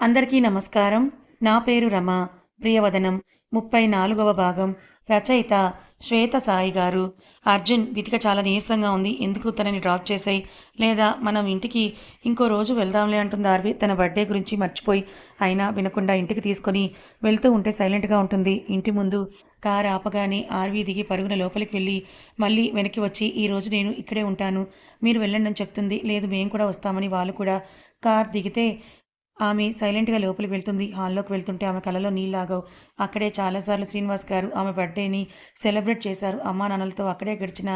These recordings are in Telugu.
అందరికీ నమస్కారం. నా పేరు రమ. ప్రియవదనం ముప్పై నాలుగవ భాగం. రచయిత శ్వేత సాయి గారు. అర్జున్ వితిక చాలా నీరసంగా ఉంది. ఎందుకు తనని డ్రాప్ చేసాయి లేదా మనం ఇంటికి ఇంకో రోజు వెళ్దాంలే అంటుంది ఆర్వి. తన బర్త్డే గురించి మర్చిపోయి అయినా వినకుండా ఇంటికి తీసుకొని వెళ్తూ ఉంటే సైలెంట్గా ఉంటుంది. ఇంటి ముందు కార్ ఆపగానే ఆర్వి దిగి పరుగున లోపలికి వెళ్ళి మళ్ళీ వెనక్కి వచ్చి ఈ రోజు నేను ఇక్కడే ఉంటాను. మీరు వెళ్ళండి అని చెప్తుంది. లేదు మేము కూడా వస్తామని వాళ్ళు కూడా కార్ దిగితే ఆమె సైలెంట్గా లోపలికి వెళ్తుంది. హాల్లోకి వెళ్తుంటే ఆమె కలలో నీళ్ళాగవు అక్కడే చాలాసార్లు శ్రీనివాస్ గారు ఆమె బర్త్డేని సెలబ్రేట్ చేశారు. అమ్మా నాన్నలతో అక్కడే గడిచిన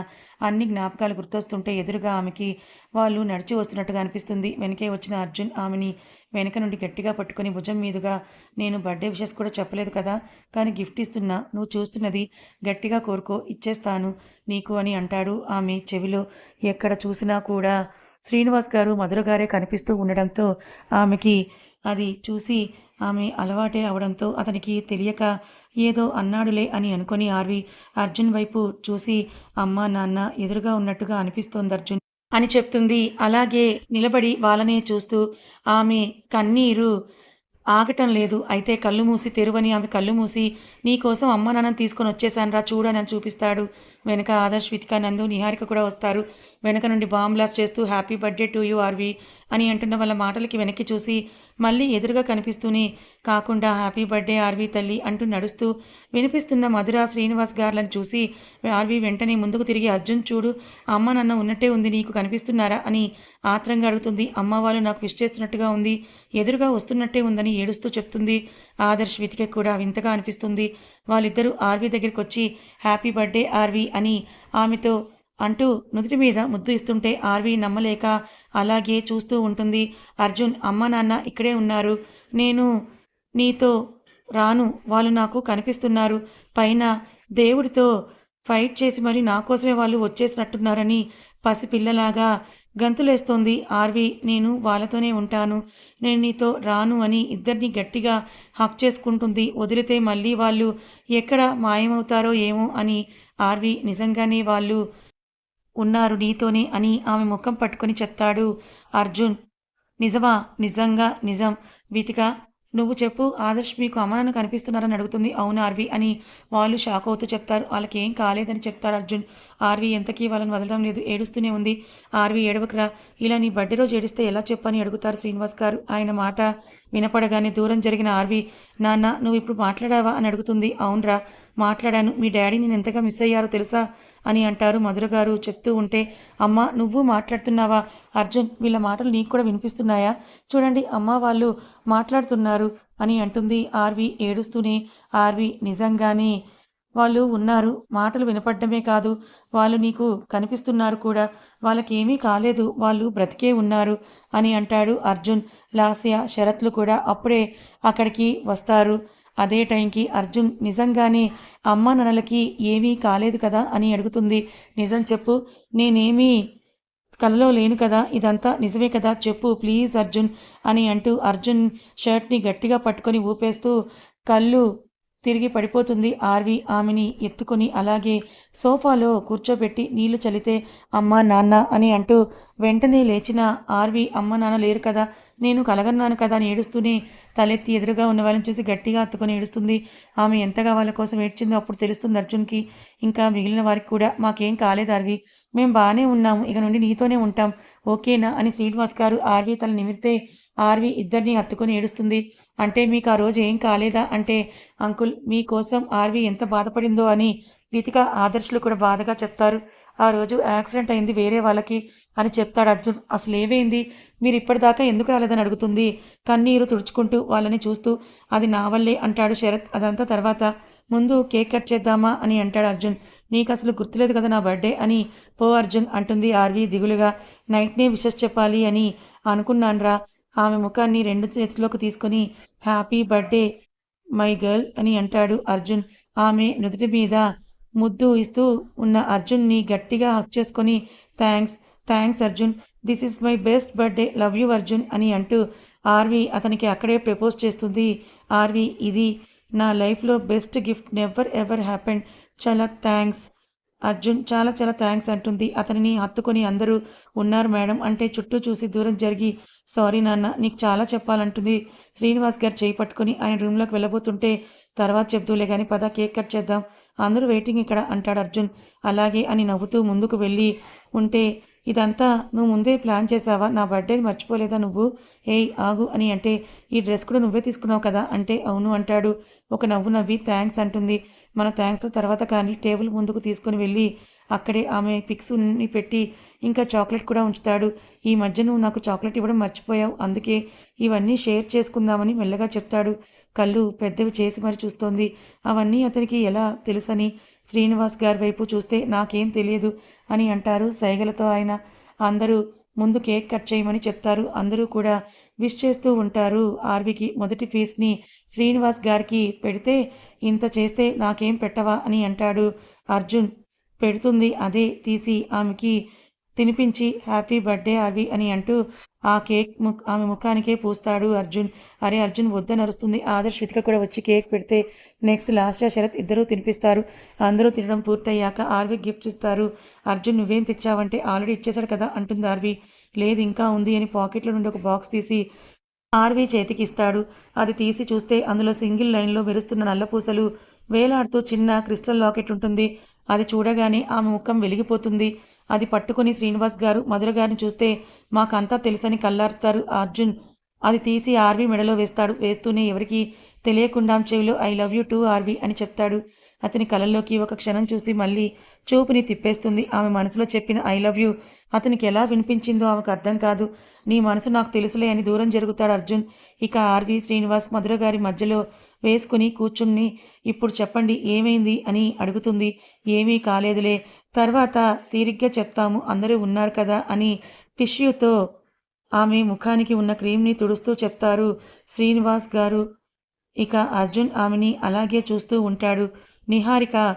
అన్ని జ్ఞాపకాలు గుర్తొస్తుంటే ఎదురుగా ఆమెకి వాళ్ళు నడిచి వస్తున్నట్టుగా అనిపిస్తుంది. వెనకే వచ్చిన అర్జున్ ఆమెని వెనక నుండి గట్టిగా పట్టుకుని భుజం మీదుగా నేను బర్త్డే విషెస్ కూడా చెప్పలేదు కదా కానీ గిఫ్ట్ ఇస్తున్నా. నువ్వు చూస్తున్నది గట్టిగా కోరుకో ఇచ్చేస్తాను నీకు అని అంటాడు. ఆమె చెవిలో ఎక్కడ చూసినా కూడా శ్రీనివాస్ గారు మధుర గారే కనిపిస్తూ ఉండడంతో ఆమెకి అది చూసి ఆమె అలవాటే అవడంతో అతనికి తెలియక ఏదో అన్నాడులే అని అనుకొని ఆర్వి అర్జున్ వైపు చూసి అమ్మ నాన్న ఎదురుగా ఉన్నట్టుగా అనిపిస్తోంది అర్జున్ అని చెప్తుంది. అలాగే నిలబడి వాళ్ళనే చూస్తూ ఆమె కన్నీరు ఆగటం లేదు. అయితే కళ్ళు మూసి తెరువని ఆమె కళ్ళు మూసి నీకోసం అమ్మ నాన్న తీసుకొని వచ్చేసానరా చూడని అని చూపిస్తాడు. వెనక ఆదర్శ్ వితిక నందు నిహారిక కూడా వస్తారు. వెనక నుండి బాంబ్ బ్లాస్ట్ చేస్తూ happy birthday to you Aarvi అని అంటున్న వాళ్ళ మాటలకి వెనక్కి చూసి మళ్ళీ ఎదురుగా కనిపిస్తూనే కాకుండా హ్యాపీ బర్త్డే ఆర్వి తల్లి అంటూ నడుస్తూ వినిపిస్తున్న మధుర శ్రీనివాస్ గార్లను చూసి ఆర్వి వెంటనే ముందుకు తిరిగి అర్జున్ చూడు అమ్మ నాన్న ఉన్నట్టే ఉంది నీకు కనిపిస్తున్నారా? అని ఆత్రంగా అడుగుతుంది. అమ్మ వాళ్ళు నాకు విష్ చేస్తున్నట్టుగా ఉంది ఎదురుగా వస్తున్నట్టే ఉందని ఏడుస్తూ చెప్తుంది. ఆదర్శ్ వితిక కూడా వింతగా అనిపిస్తుంది. వాళ్ళిద్దరూ ఆర్వి దగ్గరికి వచ్చి హ్యాపీ బర్త్డే ఆర్వి అని ఆమెతో అంటూ నుదుటి మీద ముద్దు ఇస్తుంటే ఆర్వి నమ్మలేక అలాగే చూస్తూ ఉంటుంది. అర్జున్ అమ్మ నాన్న ఇక్కడే ఉన్నారు. నేను నీతో రాను. వాళ్ళు నాకు కనిపిస్తున్నారు. పైన దేవుడితో ఫైట్ చేసి మరి నా కోసమే వాళ్ళు వచ్చేసినట్టున్నారని పసిపిల్లలాగా గంతులేస్తోంది ఆర్వి. నేను వాళ్ళతోనే ఉంటాను. నేను నీతో రాను అని ఇద్దరిని గట్టిగా హక్ చేసుకుంటుంది. వదిలితే మళ్ళీ వాళ్ళు ఎక్కడ మాయమవుతారో ఏమో అని ఆర్వి నిజంగానే వాళ్ళు ఉన్నారు నీతోనే అని ఆమె ముఖం పట్టుకొని చెప్తాడు. అర్జున్ నిజమా? నిజంగా నిజం. వీతిక నువ్వు చెప్పు ఆదర్శ్ మీకు అమ్మ కనిపిస్తున్నారని అడుగుతుంది. అవును ఆర్వి అని వాళ్ళు షాక్ అవుతూ చెప్తారు. వాళ్ళకి ఏం కాలేదని చెప్తాడు అర్జున్. ఆర్వి ఎంతకీ వాళ్ళని వదలడం లేదు ఏడుస్తూనే ఉంది. ఆర్వి ఏడవకరా. ఇలా నీ బర్త్డే రోజు ఏడిస్తే ఎలా చెప్పని అడుగుతారు శ్రీనివాస్ గారు. ఆయన మాట వినపడగానే దూరం జరిగిన ఆర్వి నాన్న నువ్వు ఇప్పుడు మాట్లాడావా అని అడుగుతుంది. అవునరా మాట్లాడాను. మీ డాడీ నేను ఎంతగా మిస్ అయ్యారో తెలుసా? అని అంటారు మధుర గారు. చెప్తూ ఉంటే అమ్మ నువ్వు మాట్లాడుతున్నావా? అర్జున్ వీళ్ళ మాటలు నీకు కూడా వినిపిస్తున్నాయా? చూడండి అమ్మ వాళ్ళు మాట్లాడుతున్నారు అని అంటుంది ఆర్వి ఏడుస్తూనే. ఆర్వి నిజంగానే వాళ్ళు ఉన్నారు. మాటలు వినపడమే కాదు. వాళ్ళు నీకు కనిపిస్తున్నారు కూడా. వాళ్ళకేమీ కాలేదు. వాళ్ళు బ్రతికే ఉన్నారు అని అంటాడు అర్జున్. లాస్య శరత్లు కూడా అప్పుడే అక్కడికి వస్తారు. అదే టైంకి అర్జున్ నిజంగానే అమ్మ నన్నలకి ఏమీ కాలేదు కదా అని అడుగుతుంది. నిజం చెప్పు నేనేమీ కలలో లేను కదా ఇదంతా నిజమే కదా చెప్పు ప్లీజ్ అర్జున్ అని అంటూ అర్జున్ షర్ట్ని గట్టిగా పట్టుకొని ఊపేస్తూ కళ్ళు తిరిగి పడిపోతుంది. ఆర్వి ఆమెని ఎత్తుకొని అలాగే సోఫాలో కూర్చోబెట్టి నీళ్ళు చలితే అమ్మ నాన్న అని అంటూ వెంటనే లేచిన ఆర్వి అమ్మ నాన్న లేరు కదా నేను కలగన్నాను కదా అని ఏడుస్తూనే తలెత్తి ఎదురుగా ఉన్న వాళ్ళని చూసి గట్టిగా అత్తుకొని ఏడుస్తుంది. ఆమె ఎంతగా వాళ్ళ కోసం ఏడ్చిందో అప్పుడు తెలుస్తుంది అర్జున్కి. ఇంకా మిగిలిన వారికి కూడా మాకేం కాలేదు ఆర్వి. మేము బాగానే ఉన్నాము. ఇక నుండి నీతోనే ఉంటాం. ఓకేనా అని శ్రీనివాస్ గారు ఆర్వి తల నిమిరితే ఆర్వి ఇద్దరిని హత్తుకుని ఏడుస్తుంది. అంటే మీకు ఆ రోజు ఏం కాలేదా? అంటే అంకుల్ మీకోసం ఆర్వి ఎంత బాధపడిందో అని వీతిక ఆదర్శులు కూడా బాధగా చెప్తారు. ఆ రోజు యాక్సిడెంట్ అయింది వేరే వాళ్ళకి అని చెప్తాడు అర్జున్. అసలు ఏవైంది మీరు ఇప్పటిదాకా ఎందుకు రాలేదని అడుగుతుంది. కన్నీరు తుడుచుకుంటూ వాళ్ళని చూస్తూ అది నా వల్లే అంటాడు శరత్. అదంతా తర్వాత ముందు కేక్ కట్ చేద్దామా అని అంటాడు అర్జున్. నీకు అసలు గుర్తులేదు కదా నా బర్త్డే అని పో అర్జున్ అంటుంది ఆర్వి దిగులుగా. నైట్నే విషెస్ చెప్పాలి అని అనుకున్నాన్రా. ఆమె ముఖాన్ని రెండు చేతుల్లోకి తీసుకొని హ్యాపీ బర్త్డే మై గర్ల్ అని అంటాడు అర్జున్. ఆమె నుదుటి మీద ముద్దు ఇస్తూ ఉన్న అర్జున్ని గట్టిగా హక్ చేసుకొని thanks thanks Arjun this is my best birthday love you Arjun అని అంటూ ఆర్వి అతనికి అక్కడే ప్రపోజ్ చేస్తుంది. ఆర్వి ఇది నా లైఫ్లో best gift never ever happened. చాలా థ్యాంక్స్ అర్జున్ చాలా చాలా థ్యాంక్స్ అంటుంది. అతనిని హత్తుకొని అందరూ ఉన్నారు మేడం. అంటే చుట్టూ చూసి దూరం జరిగి సారీ నాన్న నీకు చాలా చెప్పాలంటుంది. శ్రీనివాస్ గారు చేయి పట్టుకుని ఆయన రూమ్లోకి వెళ్ళబోతుంటే తర్వాత చెప్తూలే కానీ పద కేక్ కట్ చేద్దాం. అందరూ వెయిటింగ్ ఇక్కడ అంటాడు అర్జున్. అలాగే అని నవ్వుతూ ముందుకు వెళ్ళి ఉంటే ఇదంతా నువ్వు ముందే ప్లాన్ చేసావా నా బర్త్డేని మర్చిపోలేదా నువ్వు? ఏయ్ ఆగు అని అంటే ఈ డ్రెస్ కూడా నువ్వే తీసుకున్నావు కదా అంటే అవును అంటాడు. ఒక నవ్వు నవ్వి థ్యాంక్స్ అంటుంది. మన థ్యాంక్స్ తర్వాత కానీ టేబుల్ ముందుకు తీసుకుని వెళ్ళి అక్కడే ఆమె పిక్స్ని పెట్టి ఇంకా చాక్లెట్ కూడా ఉంచుతాడు. ఈ మధ్య నువ్వు నాకు చాక్లెట్ ఇవ్వడం మర్చిపోయావు. అందుకే ఇవన్నీ షేర్ చేసుకుందామని మెల్లగా చెప్తాడు. కళ్ళు పెద్దవి చేసి మరి చూస్తోంది. అవన్నీ అతనికి ఎలా తెలుసని శ్రీనివాస్ గారి వైపు చూస్తే నాకేం తెలియదు అని అంటారు సైగలతో ఆయన. అందరూ ముందు కేక్ కట్ చేయమని చెప్తారు. అందరూ కూడా విష్ చేస్తూ ఉంటారు. ఆర్వికి మొదటి ఫీజుని శ్రీనివాస్ గారికి పెడితే ఇంత చేస్తే నాకేం పెట్టవా అని అంటాడు అర్జున్. పెడుతుంది అదే తీసి ఆమెకి తినిపించి హ్యాపీ బర్త్డే అవి అని అంటూ ఆ కేక్ ము ఆమె ముఖానికే పూస్తాడు అర్జున్. అరే అర్జున్ వద్ద నరుస్తుంది. ఆదర్శ్ కూడా వచ్చి కేక్ పెడితే నెక్స్ట్ లాస్ట్ శరత్ ఇద్దరూ తినిపిస్తారు. అందరూ తినడం పూర్తయ్యాక ఆర్వి గిఫ్ట్ ఇస్తారు. అర్జున్ నువ్వేం తెచ్చావంటే ఆల్రెడీ ఇచ్చేశాడు కదా అంటుంది ఆర్వి. లేదు ఇంకా ఉంది అని పాకెట్లో నుండి ఒక బాక్స్ తీసి ఆర్వి చేతికి ఇస్తాడు. అది తీసి చూస్తే అందులో సింగిల్ లైన్లో మెరుస్తున్న నల్లపూసలు వేలాడుతూ చిన్న క్రిస్టల్ లాకెట్ ఉంటుంది. అది చూడగానే ఆమె ముఖం వెలిగిపోతుంది. అది పట్టుకుని శ్రీనివాస్ గారు మధుర గారిని చూస్తే మాకంతా తెలుసని కల్లారుతారు అర్జున్. అది తీసి ఆర్వి మెడలో వేస్తాడు. వేస్తూనే ఎవరికి తెలియకుండా చెవిలో I love you too RV అని చెప్తాడు. అతని కళ్ళల్లోకి ఒక క్షణం చూసి మళ్ళీ చూపుని తిప్పేస్తుంది. ఆమె మనసులో చెప్పిన ఐ లవ్ యూ అతనికి ఎలా వినిపించిందో ఆమెకు అర్థం కాదు. నీ మనసు నాకు తెలుసులే అని దూరం జరుగుతాడు అర్జున్. ఇక ఆర్వి శ్రీనివాస్ మధుర గారి మధ్యలో వేసుకుని కూర్చుని ఇప్పుడు చెప్పండి ఏమైంది అని అడుగుతుంది. ఏమీ కాలేదులే. తర్వాత తీరిగ్గా చెప్తాము. అందరూ ఉన్నారు కదా అని టిష్యూతో ఆమె ముఖానికి ఉన్న క్రీమ్ని తుడుస్తూ చెప్తారు. శ్రీనివాస్ గారు. ఇక అర్జున్ ఆమెని అలాగే చూస్తూ ఉంటాడు. నిహారిక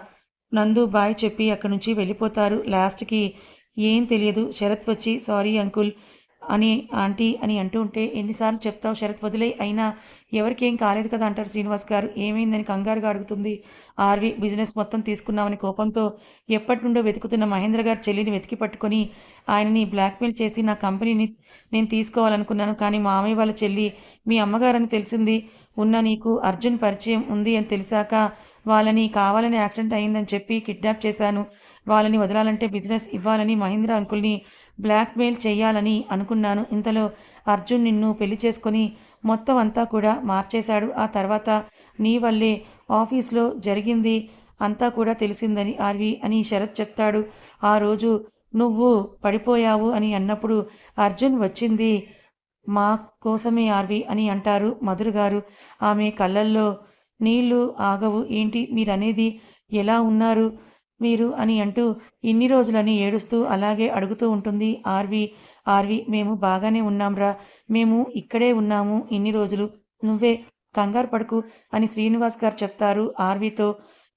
నందు బాయ్ చెప్పి అక్కడి నుంచి వెళ్ళిపోతారు. లాస్ట్కి ఏం తెలియదు. శరత్ వచ్చి సారీ అంకుల్ అని ఆంటీ అని అంటూ ఉంటే ఎన్నిసార్లు చెప్తావు శరత్? వదిలే అయినా ఎవరికేం కాలేదు కదా? అంటారు శ్రీనివాస్ గారు. ఏమైందని కంగారుగా అడుగుతుంది. ఆర్వి బిజినెస్ మొత్తం తీసుకున్నామని కోపంతో ఎప్పటి నుండో వెతుకుతున్న మహేంద్ర గారు చెల్లిని వెతికి పట్టుకొని ఆయనని బ్లాక్మెయిల్ చేసి నా కంపెనీని నేను తీసుకోవాలనుకున్నాను కానీ మామయ్య వాళ్ళ చెల్లి మీ అమ్మగారని తెలిసింది. ఉన్న నీకు అర్జున్ పరిచయం ఉంది అని తెలిసాక వాళ్ళని కావాలని యాక్సిడెంట్ అయిందని చెప్పి కిడ్నాప్ చేశాను. వాళ్ళని వదలాలంటే బిజినెస్ ఇవ్వాలని మహేంద్ర అంకుల్ని బ్లాక్మెయిల్ చేయాలని అనుకున్నాను. ఇంతలో అర్జున్ నిన్ను పెళ్ళి చేసుకొని మొత్తం అంతా కూడా మార్చేశాడు. ఆ తర్వాత నీ వల్లే ఆఫీస్లో జరిగింది అంతా కూడా తెలిసిందని ఆర్వి అని శరత్ చెప్తాడు. ఆ రోజు నువ్వు పడిపోయావు అని అన్నప్పుడు అర్జున్ వచ్చింది. మా కోసమే ఆర్వి అని అంటారు మధుర్ గారు. ఆమె కళ్ళల్లో నీళ్ళు ఆగవు. ఏంటి? మీరనేది ఎలా ఉన్నారు? మీరు అని అంటూ ఇన్ని రోజులని ఏడుస్తూ అలాగే అడుగుతూ ఉంటుంది ఆర్వి. ఆర్వి మేము బాగానే ఉన్నాంరా. మేము ఇక్కడే ఉన్నాము ఇన్ని రోజులు. నువ్వే కంగారు పడుకు అని శ్రీనివాస్ గారు చెప్తారు ఆర్వితో.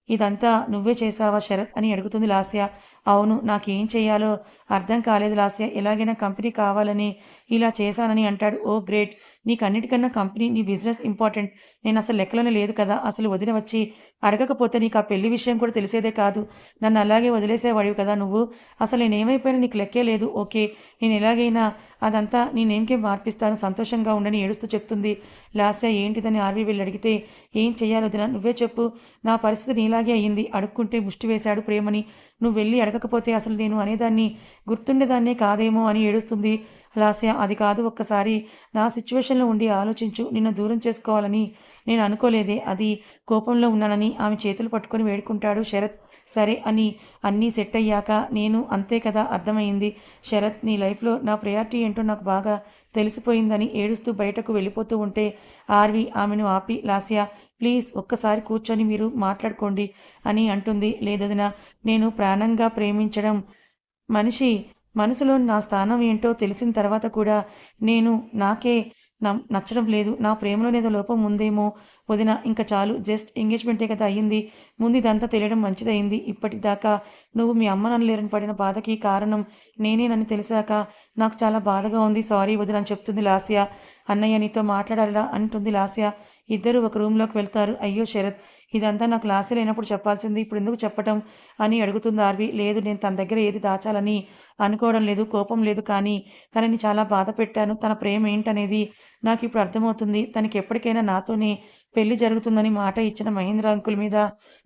ఇదంతా నువ్వే చేసావా శరత్ అని అడుగుతుంది లాస్య. అవును నాకేం చేయాలో అర్థం కాలేదు లాస్య. ఎలాగైనా కంపెనీ కావాలని ఇలా చేశానని అంటాడు. Oh great. నీకు అన్నిటికన్నా కంపెనీ నీ బిజినెస్ ఇంపార్టెంట్. నేను అసలు లెక్కలోనే లేదు కదా. అసలు వదిన వచ్చి అడగకపోతే నీకు ఆ పెళ్ళి విషయం కూడా తెలిసేదే కాదు. నన్ను అలాగే వదిలేసేవాడివి కదా నువ్వు. అసలు నేను ఏమైపోయినా నీకు లెక్కే లేదు. ఓకే నేను ఎలాగైనా అదంతా నేనేంకే మార్పిస్తాను. సంతోషంగా ఉండని ఏడుస్తూ చెప్తుంది. లాస్య ఏంటిదని ఆర్వీ వీళ్ళు అడిగితే ఏం చెయ్యాలో వదిన? నువ్వే చెప్పు. నా పరిస్థితి నీలాగే అయ్యింది అడుక్కుంటే ముష్టి వేశాడు ప్రేమని. నువ్వు వెళ్ళి అడగకపోతే అసలు నేను అనేదాన్ని గుర్తుండేదాన్నే కాదేమో అని ఏడుస్తుంది. లాస్య అది కాదు ఒక్కసారి నా సిచ్యువేషన్లో ఉండి ఆలోచించు. నిన్ను దూరం చేసుకోవాలని నేను అనుకోలేదే. అది కోపంలో ఉన్నానని ఆమె చేతులు పట్టుకొని వేడుకుంటాడు శరత్. సరే అని అన్నీ సెట్ అయ్యాక నేను అంతే కదా అర్థమైంది. శరత్ నీ లైఫ్లో నా ప్రయారిటీ ఏంటో నాకు బాగా తెలిసిపోయిందని ఏడుస్తూ బయటకు వెళ్ళిపోతూ ఉంటే ఆర్వి ఆమెను ఆపి లాస్య ప్లీజ్ ఒక్కసారి కూర్చొని మీరు మాట్లాడుకోండి అని అంటుంది. లేదదిన నేను ప్రాణంగా ప్రేమించడం మనిషి మనసులో నా స్థానం ఏంటో తెలిసిన తర్వాత కూడా నేను నాకే నచ్చడం లేదు. నా ప్రేమలోనేదో లోపం ఉందేమో వదిన ఇంకా చాలు. జస్ట్ ఎంగేజ్మెంటే కదా అయ్యింది. ముందు ఇదంతా తెలియడం మంచిదయింది ఇప్పటిదాకా నువ్వు మీ అమ్మ నన్ను లేరని పడిన బాధకి కారణం నేనేనని తెలిసాక నాకు చాలా బాధగా ఉంది. సారీ వదిన అని చెప్తుంది లాస్య. అన్నయ్య నీతో మాట్లాడాలా అంటుంది లాస్య. ఇద్దరు ఒక రూమ్లోకి వెళ్తారు. అయ్యో శరత్ ఇదంతా నాకు లాస్య లేనప్పుడు చెప్పాల్సింది. ఇప్పుడు ఎందుకు చెప్పటం అని అడుగుతుంది ఆర్వి. లేదు నేను తన దగ్గర ఏది దాచాలని అనుకోవడం లేదు కోపం లేదు కానీ తనని చాలా బాధ పెట్టాను. తన ప్రేమ ఏంటనేది నాకు ఇప్పుడు అర్థమవుతుంది. తనకి ఎప్పటికైనా నాతోనే పెళ్ళి జరుగుతుందని మాట ఇచ్చిన మహేంద్ర అంకుల్ మీద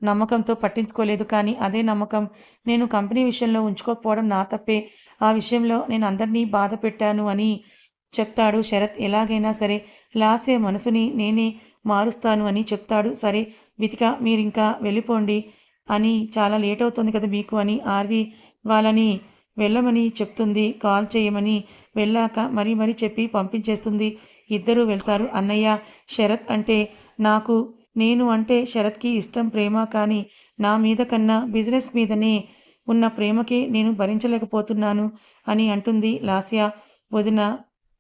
నమ్మకంతో పట్టించుకోలేదు కానీ అదే నమ్మకం నేను కంపెనీ విషయంలో ఉంచుకోకపోవడం నా తప్పే. ఆ విషయంలో నేను అందరినీ బాధ పెట్టాను అని చెప్తాడు శరత్. ఎలాగైనా సరే లాస్య మనసుని నేనే మారుస్తాను అని చెప్తాడు. సరే వితిక మీరింకా వెళ్ళిపోండి అని చాలా లేట్ అవుతుంది కదా మీకు అని ఆర్వి వాళ్ళని వెళ్ళమని చెప్తుంది. కాల్ చేయమని వెళ్ళాక మరీ మరీ చెప్పి పంపించేస్తుంది. ఇద్దరూ వెళ్తారు. అన్నయ్య శరత్ అంటే నాకు నేను అంటే శరత్కి ఇష్టం ప్రేమ కానీ నా మీద కన్నా బిజినెస్ మీదనే ఉన్న ప్రేమకి నేను భరించలేకపోతున్నాను అని అంటుంది లాస్య. వదిన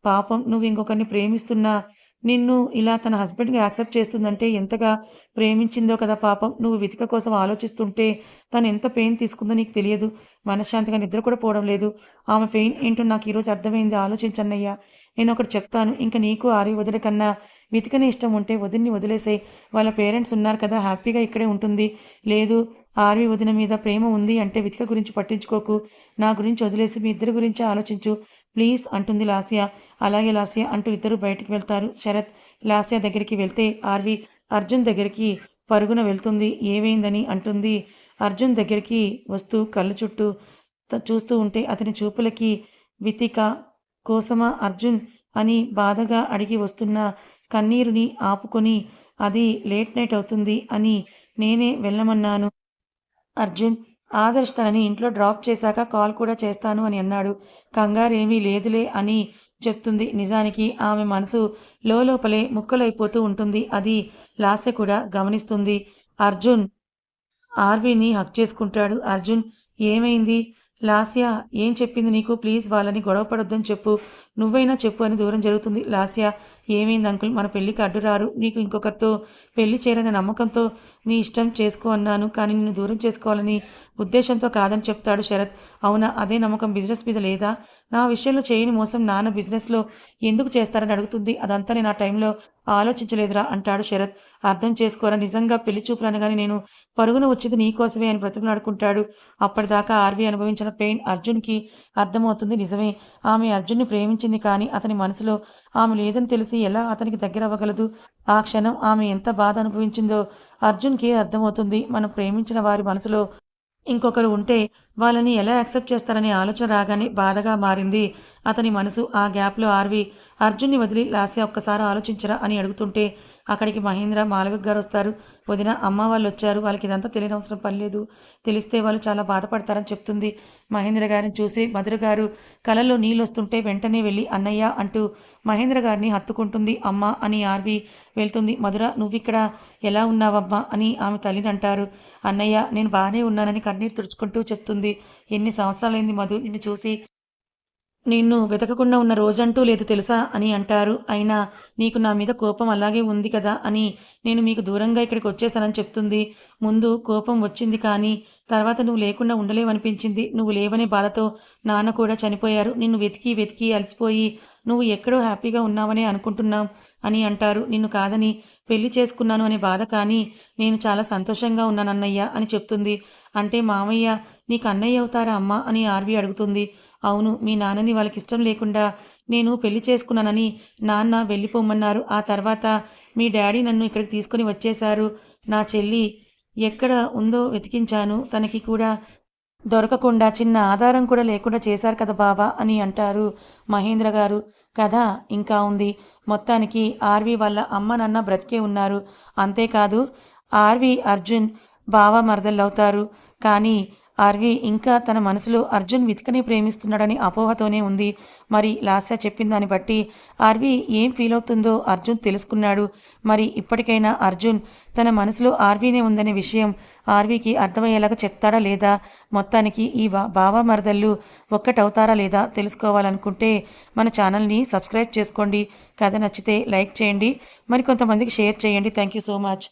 పాపం నువ్వు ఇంకొకరిని ప్రేమిస్తున్నా నిన్ను ఇలా తన హస్బెండ్గా యాక్సెప్ట్ చేస్తుందంటే ఎంతగా ప్రేమించిందో కదా పాపం. నువ్వు వితిక కోసం ఆలోచిస్తుంటే తను ఎంత పెయిన్ తీసుకుందో నీకు తెలియదు. మనశ్శాంతిగా నిద్ర కూడా పోవడం లేదు. ఆమె పెయిన్ ఏంటో నాకు ఈరోజు అర్థమైంది. ఆలోచించన్నయ్యా. నేను ఒకటి చెప్తాను. ఇంకా నీకు ఆరి వదిన కన్నా వితికనే ఇష్టం ఉంటే వదిన్ని వదిలేసే వాళ్ళ పేరెంట్స్ ఉన్నారు కదా హ్యాపీగా ఇక్కడే ఉంటుంది. లేదు ఆర్వి వదిన మీద ప్రేమ ఉంది అంటే వితిక గురించి పట్టించుకోకు. నా గురించి వదిలేసి మీ ఇద్దరి గురించి ఆలోచించు. ప్లీజ్ అంటుంది లాస్య. అలాగే లాస్య అంటూ ఇద్దరు బయటికి వెళ్తారు. శరత్ లాస్య దగ్గరికి వెళ్తే ఆర్వి అర్జున్ దగ్గరికి పరుగున వెళ్తుంది. ఏమైందని అంటుంది అర్జున్ దగ్గరికి వస్తూ కళ్ళు చుట్టూ చూస్తూ ఉంటే అతని చూపులకి వితిక కోసమా అర్జున్ అని బాధగా అడిగి వస్తున్న కన్నీరుని ఆపుకొని అది లేట్ నైట్ అవుతుంది అని నేనే వెళ్ళమన్నాను. అర్జున్ ఆదర్శ్ తనని ఇంట్లో డ్రాప్ చేశాక కాల్ కూడా చేస్తాను అని అన్నాడు. కంగారేమీ లేదులే అని చెప్తుంది. నిజానికి ఆమె మనసు లోపలే ముక్కలైపోతూ ఉంటుంది. అది లాస్య కూడా గమనిస్తుంది. అర్జున్ ఆర్వీని హక్ చేసుకుంటాడు. అర్జున్ ఏమైంది? లాస్య ఏం చెప్పింది నీకు? ప్లీజ్ వాళ్ళని గొడవపడొద్దని చెప్పు. నువ్వైనా చెప్పు అని దూరం జరుగుతుంది. లాస్య ఏమైంది అంకుల్? మన పెళ్ళికి అడ్డురారు. నీకు ఇంకొకరితో పెళ్ళి చేరని నమ్మకంతో నీ ఇష్టం చేసుకో అన్నాను. కానీ నిన్ను దూరం చేసుకోవాలని ఉద్దేశంతో కాదని చెప్తాడు శరత్. అవునా? అదే నమ్మకం బిజినెస్ మీద లేదా? నా విషయంలో చేయని మోసం నాన్న బిజినెస్లో ఎందుకు చేస్తారని అడుగుతుంది. అదంతా నేను ఆ టైంలో ఆలోచించలేదురా అంటాడు శరత్. అర్థం చేసుకోరా? నిజంగా పెళ్ళి చూపులు అనగానే నేను పరుగున వచ్చేది నీకోసమే అని బ్రతిమలాడుకుంటాడు అప్పటిదాకా ఆర్వి అనుభవించిన పెయిన్ అర్జున్కి అర్థమవుతుంది. నిజమే ఆమె అర్జున్ని అనిపించింది కానీ అతని మనసులో ఆమె లేదని తెలిసి ఎలా అతనికి దగ్గర అవ్వగలదు ఆ క్షణం ఆమె ఎంత బాధ అనుభవించిందో అర్జున్కి అర్థమవుతుంది. మనం ప్రేమించిన వారి మనసులో ఇంకొకరు ఉంటే వాళ్ళని ఎలా యాక్సెప్ట్ చేస్తారనే ఆలోచన రాగానే బాధగా మారింది. అతని మనసు ఆ గ్యాప్లో ఆర్వి అర్జున్ని వదిలి లాస్య ఒక్కసారి ఆలోచించరా అని అడుగుతుంటే అక్కడికి మహేంద్ర మాలవిక్ గారు వస్తారు. వదిన అమ్మ వాళ్ళు వచ్చారు. వాళ్ళకి ఇదంతా తెలియని అవసరం పర్లేదు తెలిస్తే వాళ్ళు చాలా బాధపడతారని చెప్తుంది మహేంద్ర గారిని చూసి మధుర గారు. కలలో నీళ్ళు వస్తుంటే వెంటనే వెళ్ళి అన్నయ్య అంటూ మహేంద్ర గారిని హత్తుకుంటుంది అమ్మ అని ఆర్వి వెళ్తుంది. మధుర నువ్విక్కడ ఎలా ఉన్నావమ్మా అని ఆమె తల్లిని అంటారు. అన్నయ్య నేను బాగానే ఉన్నానని కన్నీరు తుడుచుకుంటూ చెప్తుంది ఎన్ని సంవత్సరాలైంది మధు నిన్ను చూసి? నిన్ను వెతకకుండా ఉన్న రోజంటూ లేదు తెలుసా? అని అంటారు. అయినా నీకు నా మీద కోపం అలాగే ఉంది కదా అని నేను మీకు దూరంగా ఇక్కడికి వచ్చేసానని చెప్తుంది. ముందు కోపం వచ్చింది కానీ తర్వాత నువ్వు లేకుండా ఉండలేవనిపించింది. నువ్వు లేవనే బాధతో నాన్న కూడా చనిపోయారు. నిన్ను వెతికి వెతికి అలసిపోయి నువ్వు ఎక్కడో హ్యాపీగా ఉన్నావనే అనుకుంటున్నాం అని అంటారు. నిన్ను కాదని పెళ్ళి చేసుకున్నాను అనే బాధ కానీ నేను చాలా సంతోషంగా ఉన్నాను అన్నయ్య అని చెప్తుంది. అంటే మామయ్య నీకు అన్నయ్య అవుతారా అమ్మ? అని ఆర్వి అడుగుతుంది. అవును మీ నాన్నని వాళ్ళకి ఇష్టం లేకుండా నేను పెళ్ళి చేసుకున్నానని నాన్న వెళ్ళిపోమన్నారు. ఆ తర్వాత మీ డాడీ నన్ను ఇక్కడికి తీసుకొని వచ్చేశారు. నా చెల్లి ఎక్కడ ఉందో వెతికించాను. తనకి కూడా దొరకకుండా చిన్న ఆధారం కూడా లేకుండా చేశారు కదా బావా అని అంటారు మహేంద్ర గారు. కథ ఇంకా ఉంది. మొత్తానికి ఆర్వి వాళ్ళ అమ్మ నాన్న బ్రతికే ఉన్నారు. అంతేకాదు ఆర్వి అర్జున్ బావ మరదళ్ళవుతారు. కానీ ఆర్వి ఇంకా తన మనసులో అర్జున్ వితికని ప్రేమిస్తున్నాడని అపోహతోనే ఉంది. మరి లాస్య చెప్పిన దాన్ని బట్టి ఆర్వి ఏం ఫీల్ అవుతుందో అర్జున్ తెలుసుకున్నాడు. మరి ఇప్పటికైనా అర్జున్ తన మనసులో ఆర్వీనే ఉందనే విషయం ఆర్వీకి అర్థమయ్యేలాగా చెప్తాడా లేదా? మొత్తానికి ఈ బావా మరదళ్ళు ఒక్కటవుతారా లేదా తెలుసుకోవాలనుకుంటే మన ఛానల్ని సబ్స్క్రైబ్ చేసుకోండి. కథ నచ్చితే లైక్ చేయండి. మరి కొంతమందికి షేర్ చేయండి. Thank you so much.